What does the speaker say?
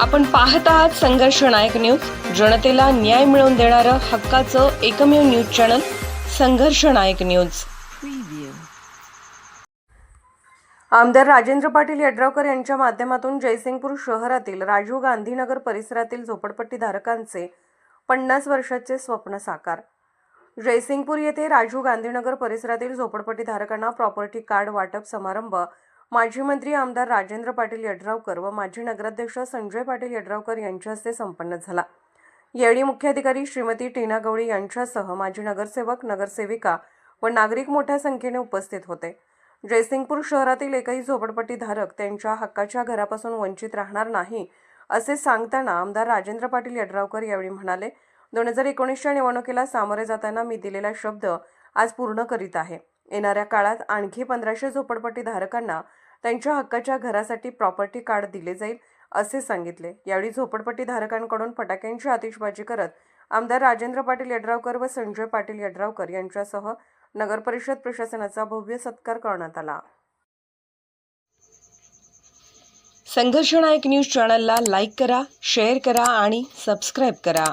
आपण पाहत आहात संघर्ष नायक न्यूज. जनतेला न्याय मिळवून देणारं हक्काचं एकमेव न्यूज चॅनल संघर्ष नायक न्यूज. आमदार राजेंद्र पाटील यड्रावकर यांच्या माध्यमातून जयसिंगपूर शहरातील राजीव गांधीनगर परिसरातील झोपडपट्टी धारकांचे पन्नास वर्षाचे स्वप्न साकार. जयसिंगपूर येथे राजीव गांधीनगर परिसरातील झोपडपट्टी धारकांना प्रॉपर्टी कार्ड वाटप समारंभ माजी मंत्री आमदार राजेंद्र पाटील यड्रावकर व माजी नगराध्यक्ष संजय पाटील यड्रावकर यांच्या हस्ते संपन्न झाला. यावेळी मुख्याधिकारी श्रीमती टीना गवळी यांच्यासह माजी नगरसेवक नगरसेविका व नागरिक मोठ्या संख्येने उपस्थित होते. जयसिंगपूर शहरातील एकही झोपडपट्टीधारक त्यांच्या हक्काच्या घरापासून वंचित राहणार नाही असे सांगताना आमदार राजेंद्र पाटील यड्रावकर यावेळी म्हणाले दोन हजार एकोणीसच्या निवडणुकीला सामोरे जाताना मी दिलेला शब्द आज पूर्ण करीत आहे. येणाऱ्या काळात आणखी पंधराशे झोपडपट्टीधारकांना त्यांच्या हक्काच्या घरासाठी प्रॉपर्टी कार्ड दिले जाईल असे सांगितले. यावेळी झोपडपट्टीधारकांकडून फटाक्यांची आतिषबाजी करत आमदार राजेंद्र पाटील यड्रावकर व संजय पाटील यड्रावकर यांच्यासह नगरपरिषद प्रशासनाचा भव्य सत्कार करण्यात आला. संघर्ष नायक न्यूज चॅनलला लाईक करा शेअर करा आणि सबस्क्राईब करा.